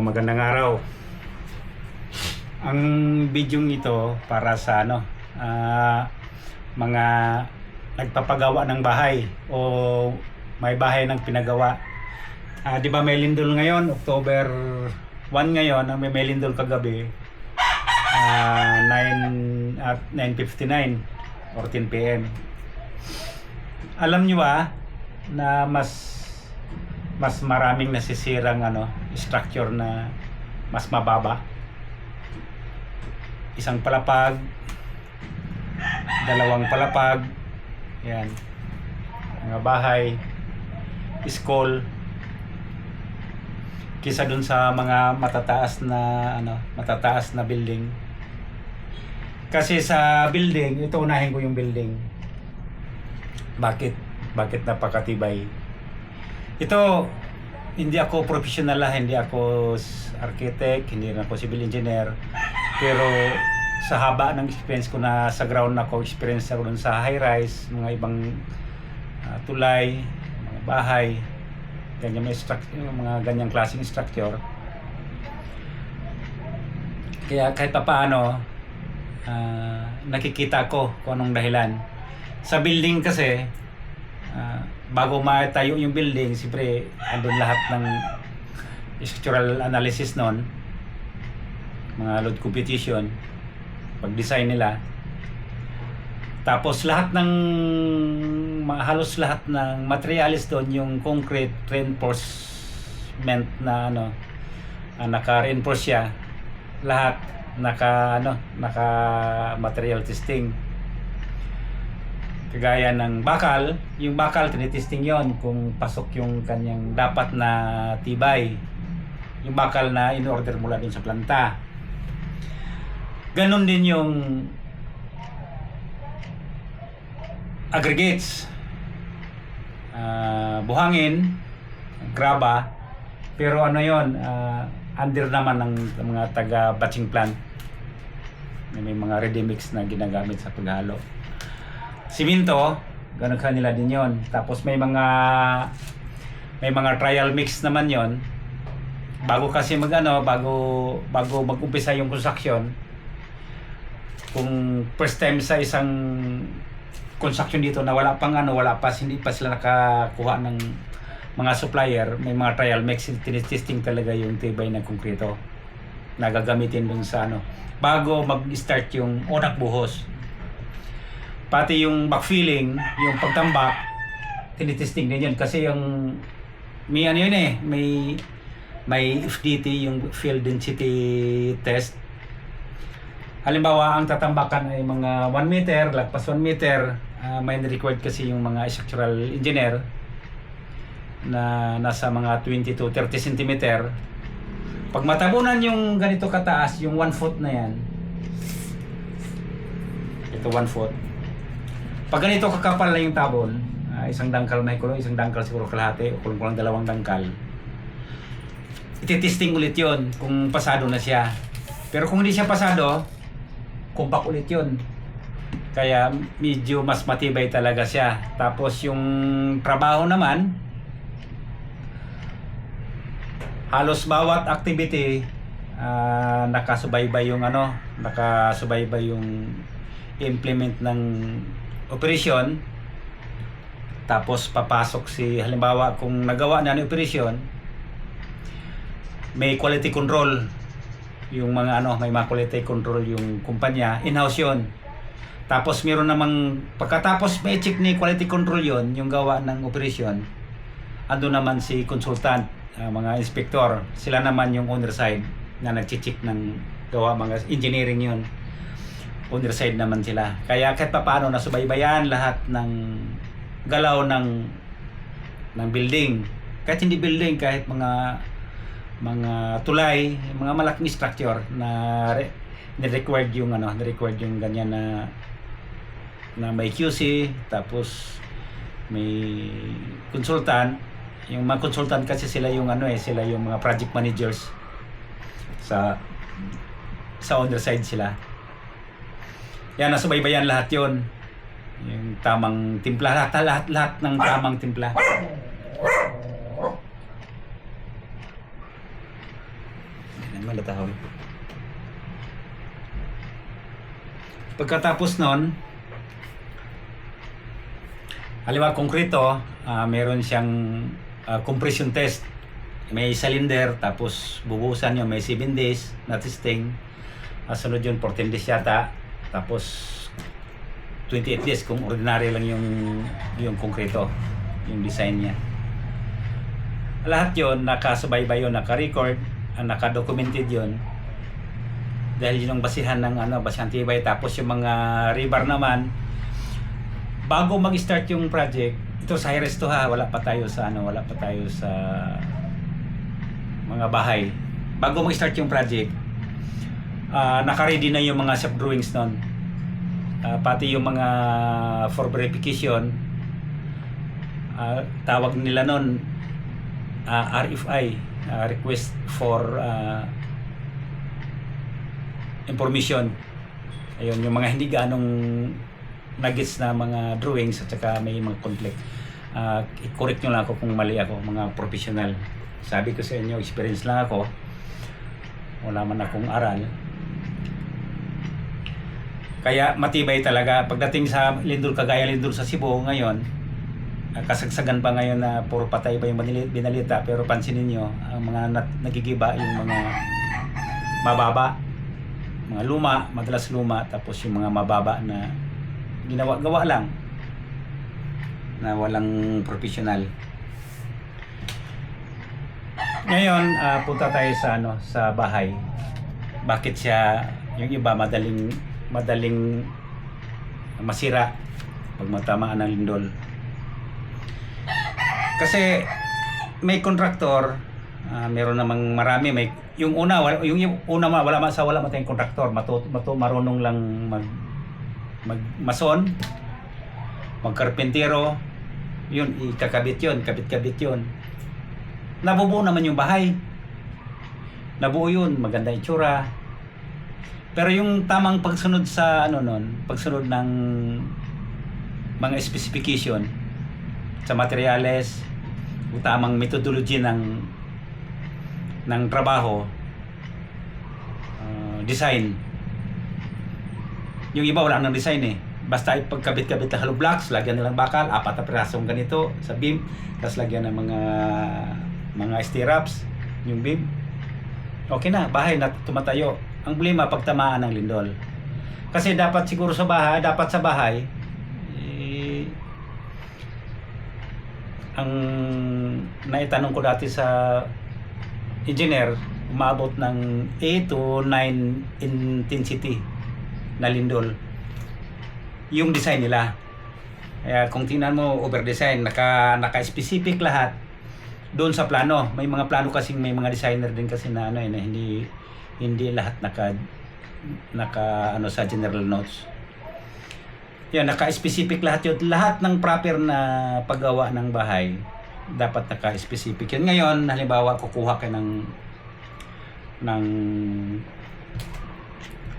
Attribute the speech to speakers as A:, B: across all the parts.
A: Magandang araw. Ang video ito para sa ano, ah, mga nagpapagawa ng bahay o may bahay ng pinagawa. Ah, 'Di ba may lindol ngayon, October 1 ngayon, ang may, may lindol kagabi. Ah, 9 at 9:59 or 10 PM. Alam niyo ba na mas mas maraming nasisirang ano, structure na mas mababa. Isang palapag, dalawang palapag, yan. Mga bahay, school, kisa dun sa mga matataas na ano, matataas na building. Kasi sa building, ito unahin ko yung building. Bakit? Bakit napakatibay? Ito, hindi ako professional lah, hindi ako architect, hindi ako civil engineer. Pero sa haba ng experience ko na sa ground ako, experience ako dun sa high-rise, mga ibang ah, tulay, mga bahay, ganyan may structure, mga ganyang klaseng structure. Kaya kahit pa paano, ah, nakikita ko kung anong dahilan. Sa building kasi, bago matayo yung building, siyempre, andun lahat ng structural analysis nun, mga load competition, pag-design nila. Tapos lahat ng, halos lahat ng materials doon, yung concrete reinforcement na ano, ah, naka-reinforce siya, lahat naka ano, naka material testing kagaya ng bakal, yung bakal tinitesting yon kung pasok yung kanyang dapat na tibay. Yung bakal na in-order mula dun sa planta. Ganon din yung aggregates. Ah, buhangin, graba, pero ano yon ah, under naman ng mga taga batching plant. May mga ready mix na ginagamit sa paghalo siminto, ganun kanila din yon. Tapos may mga may mga trial mix naman yon. Bago kasi magano, bago bago mag-umpisa yung construction, kung first time sa isang construction dito na wala pang ano, wala pa, hindi pa sila nakakuha ng mga supplier, may mga trial mix, tinitesting talaga yung tibay ng konkreto na gagamitin dun sa ano, bago mag-start yung unang buhos pati yung backfilling, yung pagtambak, tinitesting din yun. Kasi yung, may ano yun eh, may, may FDT, yung field density test. Halimbawa, ang tatambakan ay mga 1 meter, lagpas 1 meter, ah, may required kasi yung mga structural engineer na nasa mga 20 to 30 cm. Pag matabunan yung ganito kataas, yung 1 foot na yan, ito 1 foot, pag ganito kakapal na yung tabon, ah, isang dangkal may kulong, isang dangkal siguro kalahati, o kulong kulang dalawang dangkal, ititesting ulit yon kung pasado na siya. Pero kung hindi siya pasado, kumpak ulit yon Kaya medyo mas matibay talaga siya. Tapos yung trabaho naman, halos bawat activity ah, nakasubaybay yung ano, nakasubaybay yung implement ng operasyon tapos papasok si halimbawa kung nagawa na ng operasyon may quality control yung mga ano may mga quality control yung kumpanya in-house yun. Tapos meron namang pagkatapos may check ni quality control yon yung gawa ng operasyon ando naman si consultant ah, mga inspector. Sila naman yung owner side na nagche-check ng gawa mga engineering yun side naman sila. Kaya kahit pa paano nasubaybayan lahat ng galaw ng ng building. Kahit hindi building, kahit mga mga tulay, mga malaking structure na re, required yung ano, required yung ganyan na na may QC, tapos may consultant. Yung mga consultant kasi sila yung ano eh, sila yung mga project managers sa sa owner side sila. Yan, nasubaybayan lahat yon Yung tamang timpla, lahat, lahat, lahat ng tamang timpla. malatahon. Pagkatapos nun, halimbawa konkreto, ah, meron siyang ah, compression test. May cylinder, tapos bubuhusan nyo, may 7 days na testing. Ah, sunod yun, 14 days yata. Tapos 28 days kung ordinary lang yung yung konkreto, yung design niya. Lahat yon nakasubaybay yun, naka-record, ah, naka-documented yon dahil yun ang basihan ng ano, basihan tibay. Tapos yung mga rebar naman, bago mag-start yung project, ito sa high to ha, wala pa tayo sa ano, wala pa tayo sa mga bahay. Bago mag-start yung project, ah naka-ready na yung mga shop drawings nun. Ah, pati yung mga for verification, ah, tawag nila nun ah, RFI, ah, request for ah, information. Ayun, yung mga hindi ganong nuggets na mga drawings at saka may mga conflict. Uh, i-correct nyo lang ako kung mali ako, mga professional. Sabi ko sa inyo, experience lang ako. Wala man akong aral. Kaya matibay talaga. Pagdating sa Lindol, Kagaya Lindol sa Cebu ngayon, kasagsagan pa ngayon na puro patay ba yung binali- binalita pero pansinin nyo ang mga nat- nagigiba yung mga mababa mga luma, madalas luma, tapos yung mga mababa na ginawa-gawa lang na walang professional. Ngayon, ah, punta tayo sa ano, sa bahay. Bakit siya yung iba madaling madaling masira pag matamaan ng lindol. Kasi may kontraktor, ah, meron namang marami may yung una wala, yung, yung una ma- wala man sa wala man tayong kontraktor, matu, matu marunong lang mag mag mason, magkarpentero, yun ikakabit yun, kabit-kabit yun. Nabubuo naman yung bahay. Nabuo yun, maganda itsura. Pero yung tamang pagsunod sa ano nun, pagsunod ng mga specification sa materyales, yung tamang methodology ng ng trabaho, uh, design. Yung iba wala nang design eh. Basta ipagkabit-kabit na hollow blocks, lagyan nilang bakal, apat na pirasong ganito sa beam, tapos lagyan ng mga mga stirrups, yung beam. Okay na, bahay na tumatayo. Ang problema, pagtamaan ng lindol. Kasi dapat siguro sa bahay, dapat sa bahay, eh, ang naitanong ko dati sa engineer, umabot ng 8 to 9 intensity na lindol. Yung design nila. Kaya kung tingnan mo, over-design, naka, naka-specific lahat doon sa plano. May mga plano kasing may mga designer din kasi na ano eh, na hindi hindi lahat naka naka ano sa general notes. Yan, naka-specific lahat yun. Lahat ng proper na paggawa ng bahay, dapat naka-specific yun. Ngayon, halimbawa, kukuha ka ng ng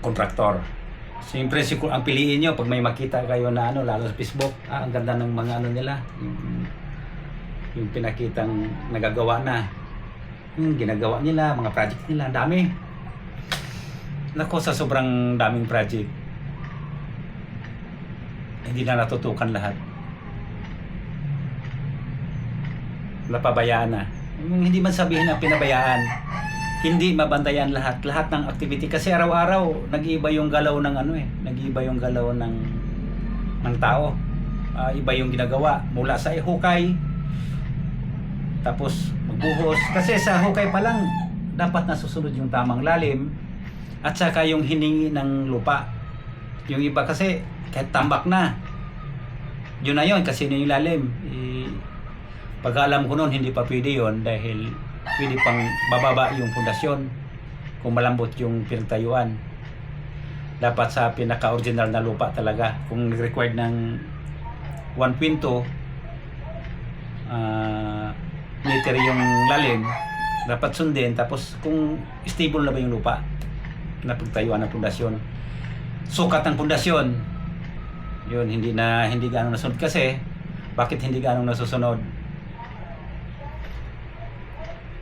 A: kontraktor. Siyempre, si ang piliin nyo, pag may makita kayo na ano, lalo sa Facebook, ah, ang ganda ng mga ano nila, yung, yung pinakitang nagagawa na, yung ginagawa nila, mga project nila, dami. Nako, sa sobrang daming project, hindi na natutukan lahat. Napabayaan na. Hindi man sabihin na pinabayaan. Hindi mabantayan lahat. Lahat ng activity. Kasi araw-araw, nag-iiba yung galaw ng ano eh. Nag-iiba yung galaw ng, ng tao. Ah, iba yung ginagawa. Mula sa hukay, tapos magbuhos. Kasi sa hukay pa lang, dapat nasusunod yung tamang lalim at saka yung hiningi ng lupa. Yung iba kasi, kahit tambak na, yun na yun kasi yun yung lalim. Eh, pag alam ko noon, hindi pa pwede yun dahil pwede pang bababa yung pundasyon kung malambot yung pinagtayuan. Dapat sa pinaka-original na lupa talaga. Kung required ng 1 pinto, ah, meter yung lalim, dapat sundin. Tapos kung stable na ba yung lupa na pagtayuan ng pundasyon. Sukat ng pundasyon, yun, hindi na hindi ganong nasunod kasi bakit hindi ganong nasusunod?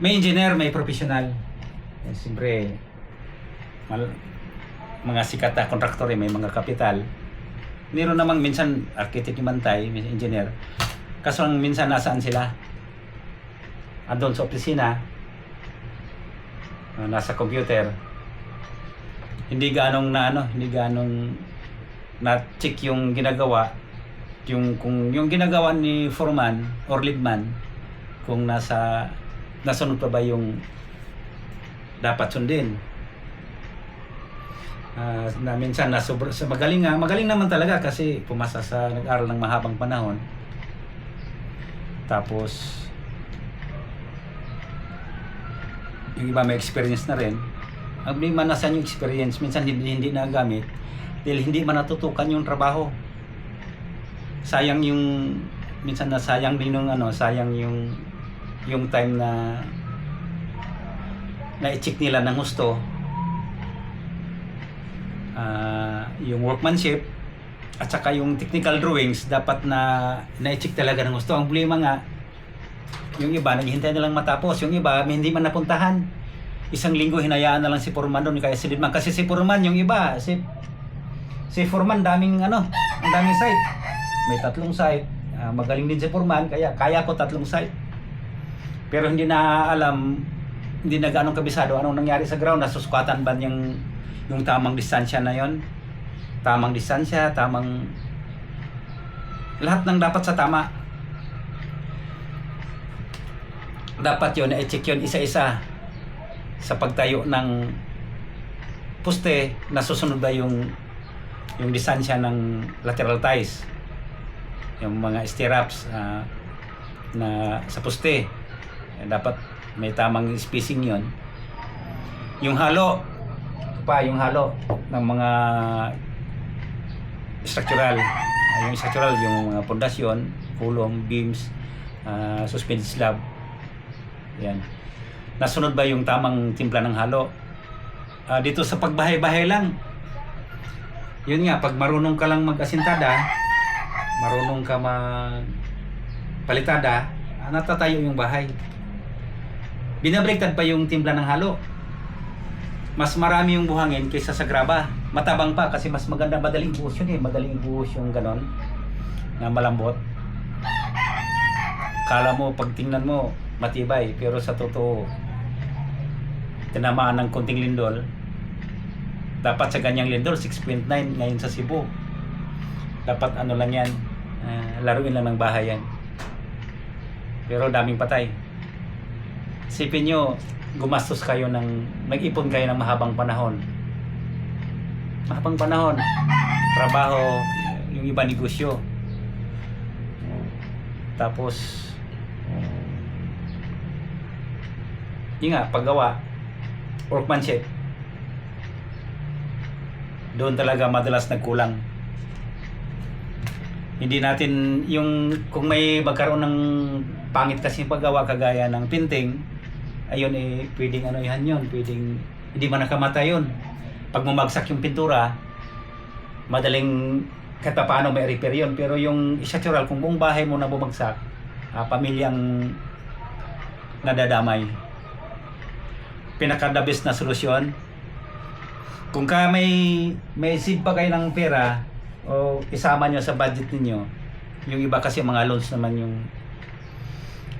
A: May engineer, may professional. Eh, siyempre, mal- mga sikat na kontraktor eh, may mga kapital. Meron namang minsan architect mantay, minsan engineer. Kaso lang minsan nasaan sila? Andun sa opisina, nasa computer. Hindi ganong na ano, hindi ganong na check yung ginagawa yung kung yung ginagawa ni foreman or leadman kung nasa nasunod pa ba yung dapat sundin. Ah, na minsan na sobra, magaling nga, magaling naman talaga kasi pumasa sa nag-aral ng mahabang panahon. Tapos yung iba may experience na rin. Ang hindi man nasan yung experience, minsan hindi, hindi nagamit dahil hindi man natutukan yung trabaho. Sayang yung minsan na sayang din yung ano, sayang yung yung time na na i-check nila ng gusto Ah, yung workmanship at saka yung technical drawings dapat na na-check talaga ng gusto. Ang problema nga, yung iba naghihintay na lang matapos. Yung iba hindi man napuntahan. Isang linggo hinayaan na lang si Foreman doon kaya si Lidman. Kasi si Foreman yung iba, si si Foreman daming ano, ang daming site. May tatlong site. Ah, magaling din si Foreman kaya kaya ko tatlong site. Pero hindi na alam, hindi na ganong kabisado anong nangyari sa ground. Nasuskatan ba yung, yung tamang distansya na yon? Tamang distansya, tamang... Lahat ng dapat sa tama. Dapat yon i-check yun isa-isa sa pagtayo ng poste nasusunod ba yung yung distansya ng lateral ties. Yung mga stirrups ah, na sa poste eh, dapat may tamang spacing yon yung halo pa yung halo ng mga structural. Ah, yung structural yung mga pundasyon kulong beams ah, suspended slab. Yan nasunod ba yung tamang timpla ng halo? Ah, dito sa pagbahay-bahay lang. Yun nga pag marunong ka lang mag-asintada marunong ka mag palitada ah, natatayo yung bahay. Binabriktad pa yung timpla ng halo. Mas marami yung buhangin kaysa sa graba. Matabang pa kasi mas maganda madaling buhos yun eh. Madaling buhos yung ganon na malambot. Kala mo pag tingnan mo matibay pero sa totoo tinamaan ng konting lindol dapat sa ganyang lindol 6.9 ngayon sa Cebu dapat ano lang yan ah, laruin lang ng bahay yan pero daming patay Isipin nyo, gumastos kayo ng, nag-ipon kayo ng mahabang panahon. Mahabang panahon. Trabaho, yung iba negosyo. Tapos, yun nga, paggawa, workmanship, doon talaga madalas nagkulang. Hindi natin, yung, kung may magkaroon ng pangit kasi paggawa kagaya ng painting, ayun eh, pwedeng ano yan yun, pwedeng, hindi man nakamatay yun. Pag bumagsak yung pintura, madaling kahit pa paano may repair yun. Pero yung structural, kung buong bahay mo na bumagsak, ah, pamilyang nadadamay. Pinaka na solusyon, kung ka may may seed pa kayo ng pera o isama nyo sa budget ninyo, yung iba kasi mga loans naman yung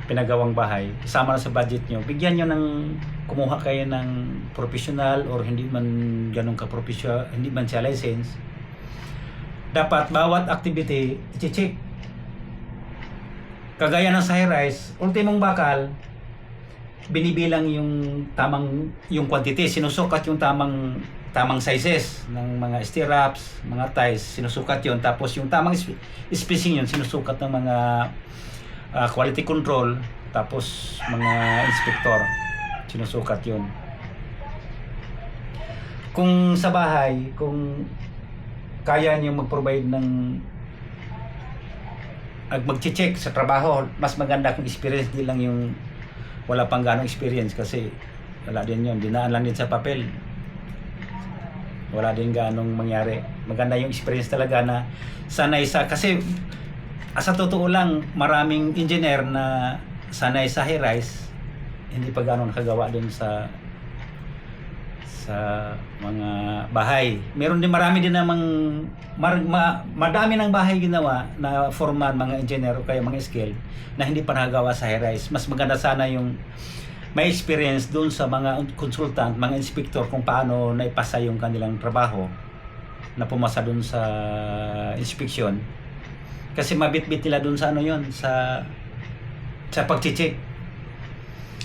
A: pinagawang bahay, isama na sa budget nyo, bigyan nyo ng kumuha kayo ng professional or hindi man ganun ka professional, hindi man siya license. Dapat bawat activity, i-check. Kagaya ng sa high-rise, ultimong bakal, binibilang yung tamang yung quantity, sinusukat yung tamang tamang sizes ng mga stirrups, mga ties, sinusukat yon tapos yung tamang sp- spacing yun sinusukat ng mga ah, quality control tapos mga inspector sinusukat yun. Kung sa bahay kung kaya niyo mag-provide ng ag mag-check sa trabaho mas maganda kung experience din lang yung wala pang ganong experience kasi wala din yun. Dinaan lang din sa papel. Wala din ganong mangyari. Maganda yung experience talaga na sanay sa kasi sa totoo lang maraming engineer na sanay sa high rise hindi pa gano'n nakagawa dun sa sa mga bahay. Meron din marami din namang mar, ma, madami ng bahay ginawa na forman mga engineer o kaya mga skill na hindi pa nagagawa sa high-rise. Mas maganda sana yung may experience doon sa mga consultant, mga inspector kung paano naipasa yung kanilang trabaho na pumasa doon sa inspection. Kasi mabit-bit nila doon sa ano yon sa sa pagchichik.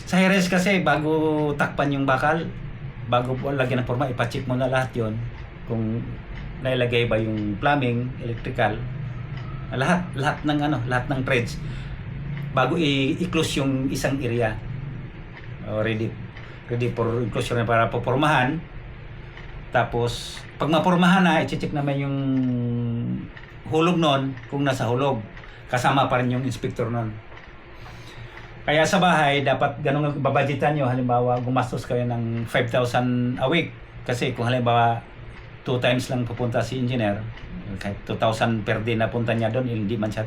A: Sa high-rise kasi bago takpan yung bakal, bago po lagyan ng forma, ipacheck mo na lahat yon kung nailagay ba yung plumbing, electrical, lahat, lahat ng ano, lahat ng trades bago i-close yung isang area. O, ready ready for inclusion na para popormahan. Tapos, pag mapormahan na, i-check naman yung hulog nun kung nasa hulog. Kasama pa rin yung inspector nun. Kaya sa bahay, dapat ganun ang babadgetan nyo. Halimbawa, gumastos kayo ng 5,000 a week. Kasi kung halimbawa, two times lang pupunta si engineer, kahit 2,000 per day na punta niya doon, hindi man siya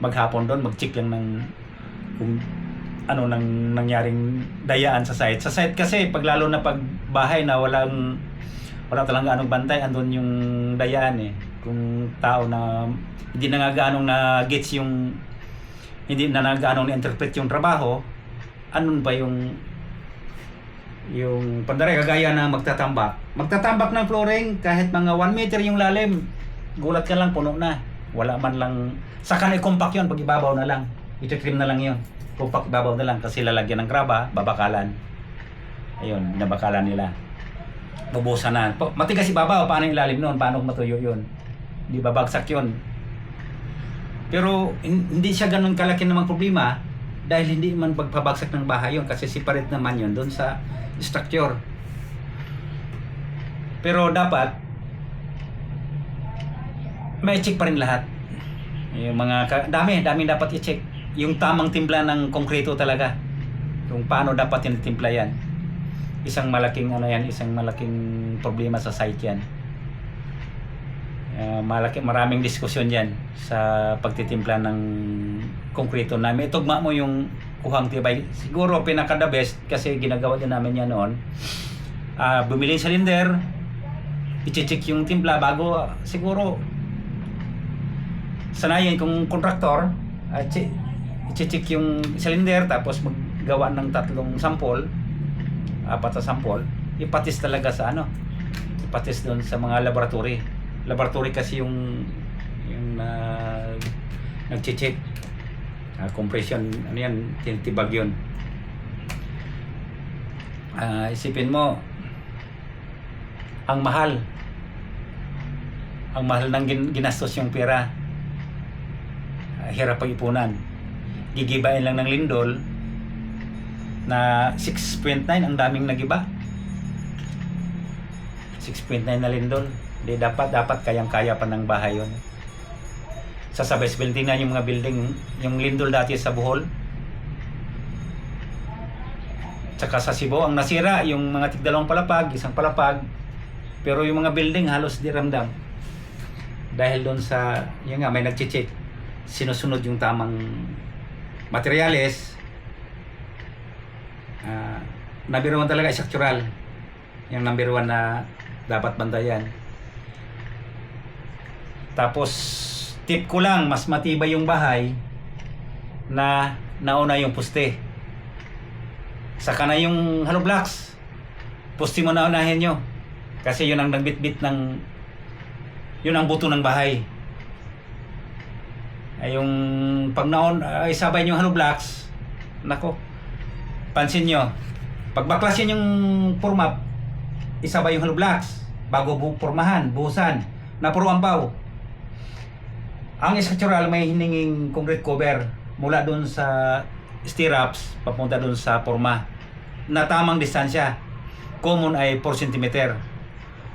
A: maghapon doon, mag-check lang ng kung ano nang nangyaring dayaan sa site. Sa site kasi, pag lalo na pag bahay na walang wala talaga anong bantay, andun yung dayaan eh. Kung tao na hindi na nga gaanong na gets yung hindi na nagaanong na-interpret yung trabaho, anong ba yung yung pandare kagaya na magtatambak. Magtatambak ng flooring kahit mga 1 meter yung lalim. Gulat ka lang puno na. Wala man lang saka na compact yun pag ibabaw na lang. Ito-trim na lang yun. Compact ibabaw na lang kasi lalagyan ng graba, babakalan. Ayun, binabakalan nila. Bubusan na. Matigas ibabaw, paano yung ilalim noon? Paano matuyo yun? Di babagsak yun. Pero hin- hindi siya ganun kalaki namang problema dahil hindi man pagpabagsak ng bahay yun kasi separate naman yun doon sa structure. Pero dapat may check pa rin lahat. Yung mga dami, dami dapat i-check. Yung tamang timpla ng konkreto talaga. Kung paano dapat tinitimpla yan. Isang malaking ano yan, isang malaking problema sa site yan. Uh, malaki, maraming diskusyon yan sa pagtitimpla ng konkreto namin. Itugma mo yung kuhang tibay. Siguro pinaka the best kasi ginagawa din namin yan noon. Ah, bumili ng cylinder, i-check yung timpla bago ah, siguro sanayin kung kontraktor uh, i-check yung cylinder tapos maggawa ng tatlong sample apat sa sample ipatis talaga sa ano ipatis doon sa mga laboratory laboratory kasi yung yung uh, nag-check uh, compression ano yan tinitibag yun. Ah, isipin mo ang mahal. Ang mahal ng gin- ginastos yung pera. Ah, hirap pag-ipunan. Gigibain lang ng lindol na 6.9 ang daming nagiba. 6.9 na lindol di dapat dapat kayang-kaya pa ng bahay yon sa Sabes building na yung mga building yung lindol dati sa Bohol. Tsaka sa Cebu ang nasira yung mga tigdalawang palapag isang palapag. Pero yung mga building halos di ramdam. Dahil doon sa yun nga may nagche-check. Sinusunod yung tamang materyales uh, number one talaga structural. Yung number one na dapat bantayan tapos tip ko lang mas matibay yung bahay na nauna yung poste saka na yung hollow blocks. Poste mo na unahin nyo. Kasi yun ang nagbitbit ng yun ang buto ng bahay. Ay yung pag naon ay sabay yung hollow blocks nako pansin nyo pag baklasin yung forma isabay yung hollow blocks bago bu pormahan buhusan na puro ampaw ang structural may hininging concrete cover mula doon sa stirrups papunta doon sa forma na tamang distansya. Common ay 4 cm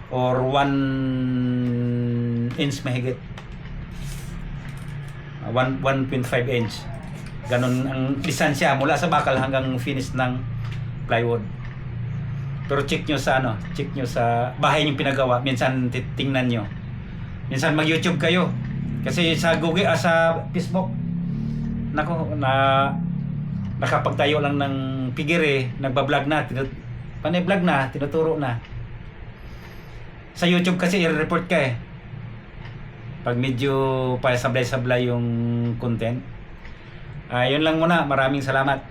A: or 1 inch mahigit. Uh, one- 1.5 inch. Ganun ang distansya mula sa bakal hanggang finish ng plywood. Pero check nyo sa ano check nyo sa bahay yung pinagawa. Minsan titingnan nyo. Minsan mag youtube kayo kasi sa Google ah, sa Facebook nako na nakapagtayo lang ng pigire nagbablog na tinut- Panay vlog na, tinuturo na. Sa YouTube kasi i-report ka eh. Pag medyo pa sablay-sablay yung content. Ah, yun lang muna. Maraming salamat.